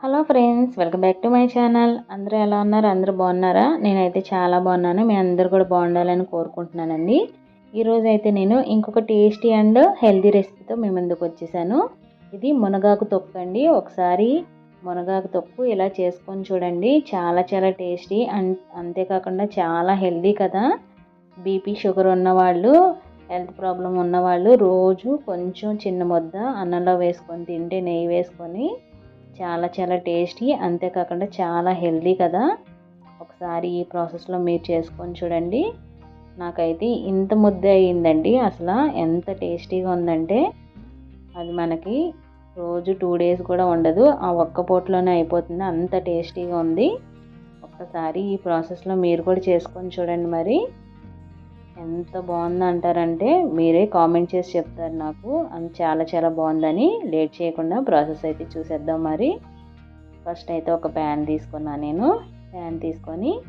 Hello friends welcome back to my channel. అందరూ ఎలా ఉన్నారు? అందరూ బాగున్నారా? నేనైతే చాలా బాగున్నాను. మీ అందరూ కూడా బాగుండాలని కోరుకుంటున్నానండి. ఈరోజు అయితే నేను ఇంకొక టేస్టీ అండ్ హెల్దీ రెసిపీతో మీ ముందుకు వచ్చేసాను. ఇది మునగాకు తొక్కు అండి. ఒకసారి మునగాకు తొక్కు ఇలా చేసుకొని చూడండి. చాలా చాలా టేస్టీ అండ్ అంతేకాకుండా చాలా హెల్దీ కదా. బీపీ షుగర్ ఉన్నవాళ్ళు హెల్త్ ప్రాబ్లం ఉన్నవాళ్ళు రోజు కొంచెం చిన్న ముద్ద అన్నంలో వేసుకొని తింటే నెయ్యి వేసుకొని చాలా చాలా టేస్టీ. అంతేకాకుండా చాలా హెల్దీ కదా. ఒకసారి ఈ ప్రాసెస్లో మీరు చేసుకొని చూడండి. నాకైతే ఇంత ముద్ద అయ్యిందండి అసలు ఎంత టేస్టీగా ఉందంటే అది మనకి రోజు టూ డేస్ కూడా ఉండదు. ఆ ఒక్క పూటలోనే అయిపోతుంది. అంత టేస్టీగా ఉంది. ఒక్కసారి ఈ ప్రాసెస్లో మీరు కూడా చేసుకొని చూడండి మరి. ఎంత బాగుందంటారంటే మీరే కామెంట్ చేసి చెప్తారు నాకు. అది చాలా చాలా బాగుందని లేట్ చేయకుండా ప్రాసెస్ అయితే చూసేద్దాం మరి. ఫస్ట్ అయితే ఒక ప్యాన్ తీసుకున్నాను నేను. ప్యాన్ తీసుకొని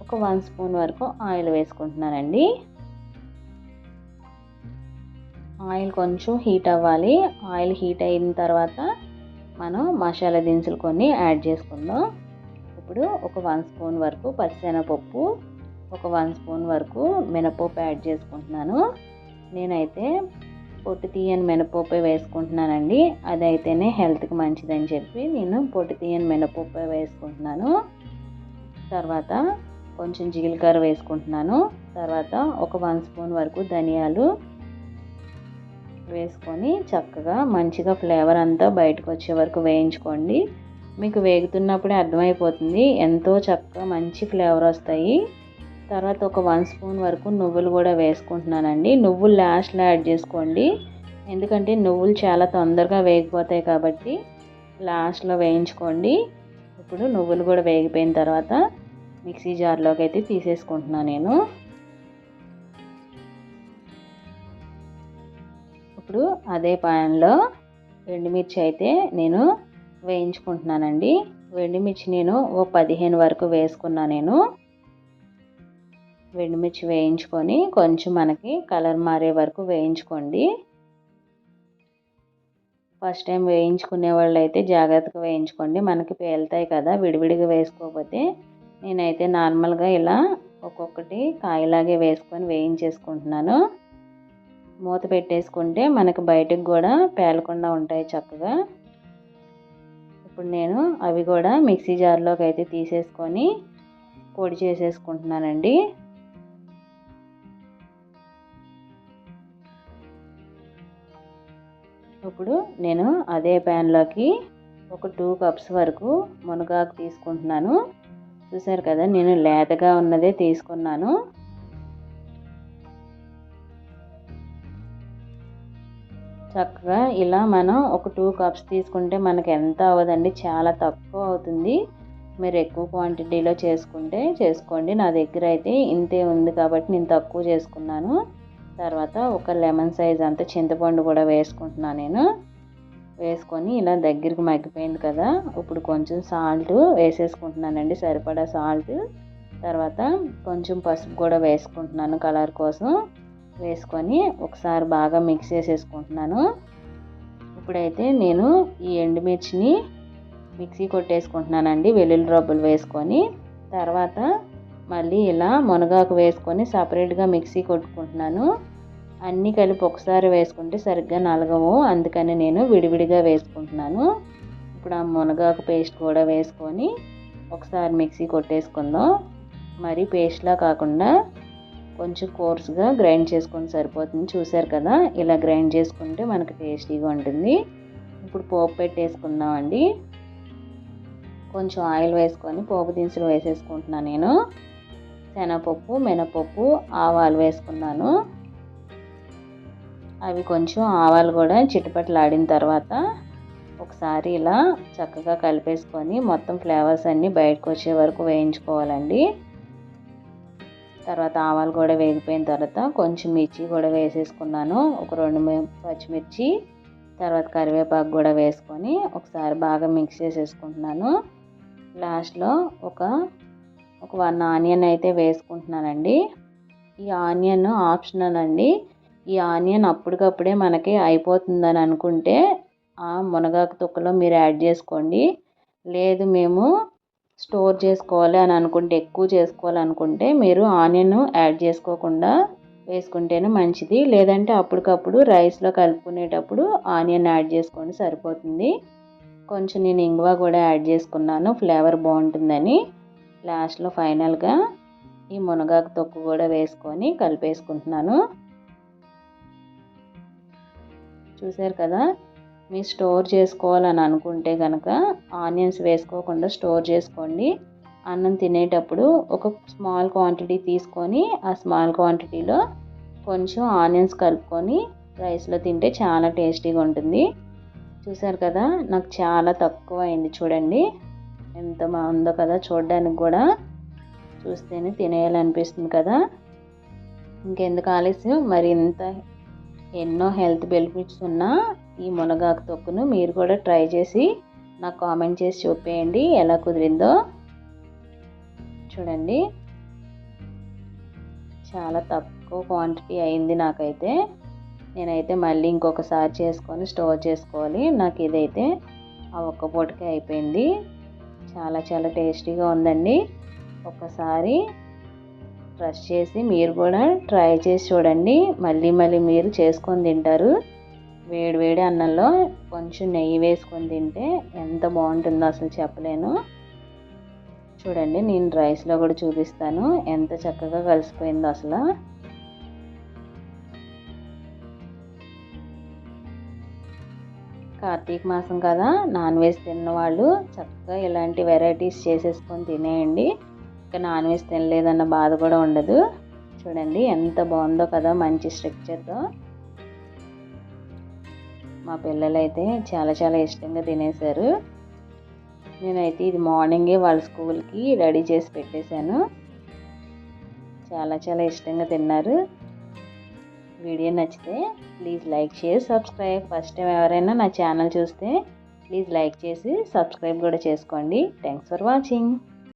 ఒక వన్ స్పూన్ వరకు ఆయిల్ వేసుకుంటున్నానండి. ఆయిల్ కొంచెం హీట్ అవ్వాలి. ఆయిల్ హీట్ అయిన తర్వాత మనం మసాలా దినుసులు కొన్ని యాడ్ చేసుకుందాం. ఇప్పుడు ఒక వన్ స్పూన్ వరకు పచ్చిశనగపప్పు ఒక వన్ స్పూన్ వరకు మినపప్పు యాడ్ చేసుకుంటున్నాను. నేనైతే పొట్టు తీయని మినపప్పు వేసుకుంటున్నానండి. అది అయితేనే హెల్త్కి మంచిదని చెప్పి నేను పొట్టు తీయని మినపప్పు వేసుకుంటున్నాను. తర్వాత కొంచెం జీలకర్ర వేసుకుంటున్నాను. తర్వాత ఒక వన్ స్పూన్ వరకు ధనియాలు వేసుకొని చక్కగా మంచిగా ఫ్లేవర్ అంతా బయటకు వచ్చే వరకు వేయించుకోండి. మీకు వేగుతున్నప్పుడే అర్థమైపోతుంది. ఎంతో చక్కగా మంచి ఫ్లేవర్ వస్తాయి. తర్వాత ఒక వన్ స్పూన్ వరకు నువ్వులు కూడా వేసుకుంటున్నానండి. నువ్వులు లాస్ట్లో యాడ్ చేసుకోండి. ఎందుకంటే నువ్వులు చాలా తొందరగా వేగిపోతాయి కాబట్టి లాస్ట్లో వేయించుకోండి. ఇప్పుడు నువ్వులు కూడా వేగిపోయిన తర్వాత మిక్సీ జార్లోకి అయితే తీసేసుకుంటున్నాను నేను. ఇప్పుడు అదే పాన్లో ఎండుమిర్చి అయితే నేను వేయించుకుంటున్నానండి. ఎండుమిర్చి నేను ఓ పదిహేను వరకు వేసుకున్నా నేను. వెండుమిర్చి వేయించుకొని కొంచెం మనకి కలర్ మారే వరకు వేయించుకోండి. ఫస్ట్ టైం వేయించుకునే వాళ్ళు అయితే జాగ్రత్తగా వేయించుకోండి. మనకి పేలుతాయి కదా విడివిడిగా వేసుకోకపోతే నేనైతే నార్మల్గా ఇలా ఒక్కొక్కటి కాయలాగే వేసుకొని వేయించేసుకుంటున్నాను. మూత పెట్టేసుకుంటే మనకి బయటకు కూడా పేలకుండా ఉంటాయి చక్కగా. ఇప్పుడు నేను అవి కూడా మిక్సీ జార్లోకి అయితే తీసేసుకొని పొడి చేసేసుకుంటున్నానండి. ఇప్పుడు నేను అదే ప్యాన్లోకి ఒక టూ కప్స్ వరకు మునగాకు తీసుకుంటున్నాను. చూసారు కదా నేను లేతగా ఉన్నదే తీసుకున్నాను. చక్కగా ఇలా మనం ఒక టూ కప్స్ తీసుకుంటే మనకి ఎంత అవ్వదండి? చాలా తక్కువ అవుతుంది. మీరు ఎక్కువ క్వాంటిటీలో చేసుకుంటే చేసుకోండి. నా దగ్గర అయితే ఇంతే ఉంది కాబట్టి నేను తక్కువ చేసుకున్నాను. తర్వాత ఒక లెమన్ సైజ్ అంత చింతపండు కూడా వేసుకుంటున్నాను నేను. వేసుకొని ఇలా దగ్గరికి మగ్గిపోయింది కదా ఇప్పుడు కొంచెం సాల్ట్ వేసేసుకుంటున్నానండి సరిపడా సాల్ట్ తర్వాత కొంచెం పసుపు కూడా వేసుకుంటున్నాను కలర్ కోసం. వేసుకొని ఒకసారి బాగా మిక్స్ చేసేసుకుంటున్నాను. ఇప్పుడైతే నేను ఈ ఎండుమిర్చిని మిక్సీ కొట్టేసుకుంటున్నానండి వెల్లుల్లి రబ్బులు వేసుకొని. తర్వాత మళ్ళీ ఇలా మునగాకు వేసుకొని సపరేట్గా మిక్సీ కొట్టుకుంటున్నాను. అన్నీ కలిపి ఒకసారి వేసుకుంటే సరిగ్గా నలగవు. అందుకని నేను విడివిడిగా వేసుకుంటున్నాను. ఇప్పుడు ఆ మునగాకు పేస్ట్ కూడా వేసుకొని ఒకసారి మిక్సీ కొట్టేసుకుందాం. మరి పేస్ట్లా కాకుండా కొంచెం కోర్స్గా గ్రైండ్ చేసుకొని సరిపోతుంది. చూసారు కదా ఇలా గ్రైండ్ చేసుకుంటే మనకు టేస్టీగా ఉంటుంది. ఇప్పుడు పోపు పెట్టేసుకుందామండి. కొంచెం ఆయిల్ వేసుకొని పోపు దినుసులు వేసేసుకుంటున్నాను నేను. శనగపప్పు మినపప్పు ఆవాలు వేసుకున్నాను. అవి కొంచెం ఆవాలు కూడా చిట్టుపట్లాడిన తర్వాత ఒకసారి ఇలా చక్కగా కలిపేసుకొని మొత్తం ఫ్లేవర్స్ అన్నీ బయటకు వచ్చే వరకు వేయించుకోవాలండి. తర్వాత ఆవాలు కూడా వేగిపోయిన తర్వాత కొంచెం మిర్చి కూడా వేసేసుకున్నాను. ఒక రెండు పచ్చిమిర్చి తర్వాత కరివేపాకు కూడా వేసుకొని ఒకసారి బాగా మిక్స్ చేసేసుకుంటున్నాను. లాస్ట్లో ఒక ఒక వన్ ఆనియన్ అయితే వేసుకుంటున్నానండి. ఈ ఆనియన్ ఆప్షనల్ అండి. ఈ ఆనియన్ అప్పటికప్పుడే మనకి అయిపోతుందని అనుకుంటే ఆ మునగాకు తొక్కలో మీరు యాడ్ చేసుకోండి. లేదు మేము స్టోర్ చేసుకోవాలి అని అనుకుంటే ఎక్కువ చేసుకోవాలనుకుంటే మీరు ఆనియన్ యాడ్ చేసుకోకుండా వేసుకుంటేనే మంచిది. లేదంటే అప్పటికప్పుడు రైస్లో కలుపుకునేటప్పుడు ఆనియన్ యాడ్ చేసుకోండి సరిపోతుంది. కొంచెం నేను ఇంగువ కూడా యాడ్ చేసుకున్నాను ఫ్లేవర్ బాగుంటుందని. లాస్ట్లో ఫైనల్గా ఈ మునగాకు తొక్కు కూడా వేసుకొని కలిపేసుకుంటున్నాను. చూసారు కదా మీరు స్టోర్ చేసుకోవాలని అనుకుంటే కనుక ఆనియన్స్ వేసుకోకుండా స్టోర్ చేసుకోండి. అన్నం తినేటప్పుడు ఒక స్మాల్ క్వాంటిటీ తీసుకొని ఆ స్మాల్ క్వాంటిటీలో కొంచెం ఆనియన్స్ కలుపుకొని రైస్లో తింటే చాలా టేస్టీగా ఉంటుంది. చూసారు కదా నాకు చాలా తక్కువ అయింది చూడండి. ఎంత బాగుందో కదా చూడడానికి కూడా. చూస్తేనే తినేయాలనిపిస్తుంది కదా. ఇంకెందుకు ఆలస్యం? మరి ఇంత ఎన్నో హెల్త్ బెనిఫిట్స్ ఉన్న ఈ మునగాకు తొక్కును మీరు కూడా ట్రై చేసి నాకు కామెంట్ చేసి చూపేయండి. ఎలా కుదిరిందో చూడండి. చాలా తక్కువ క్వాంటిటీ అయింది నాకైతే. నేనైతే మళ్ళీ ఇంకొకసారి చేసుకొని స్టోర్ చేసుకోవాలి. నాకు ఇదైతే ఆ ఒక్క పూటకే అయిపోయింది. చాలా చాలా టేస్టీగా ఉందండి. ఒకసారి ట్రస్ట్ చేసి మీరు కూడా ట్రై చేసి చూడండి. మళ్ళీ మళ్ళీ మీరు చేసుకొని తింటారు. వేడి వేడి అన్నంలో కొంచెం నెయ్యి వేసుకొని తింటే ఎంత బాగుంటుందో అసలు చెప్పలేను. చూడండి నేను రైస్లో కూడా చూపిస్తాను. ఎంత చక్కగా కలిసిపోయిందో అసలు. కార్తీక మాసం కదా నాన్ వెజ్ తిన్నవాళ్ళు చక్కగా ఇలాంటి వెరైటీస్ చేసేసుకొని తినేయండి. ఇంకా నాన్ వెజ్ తినలేదన్న బాధ కూడా ఉండదు. చూడండి ఎంత బాగుందో కదా మంచి స్ట్రక్చర్తో. మా పిల్లలైతే చాలా చాలా ఇష్టంగా తినేశారు. నేనైతే ఇది మార్నింగే వాళ్ళ స్కూల్కి రెడీ చేసి పెట్టేశాను. చాలా చాలా ఇష్టంగా తిన్నారు. వీడియో నచ్చితే please like share subscribe. First time ఎవరైనా నా ఛానల్ చూస్తే ప్లీజ్ లైక్ చేసి సబ్స్క్రైబ్ కూడా చేసుకోండి. Thanks for watching.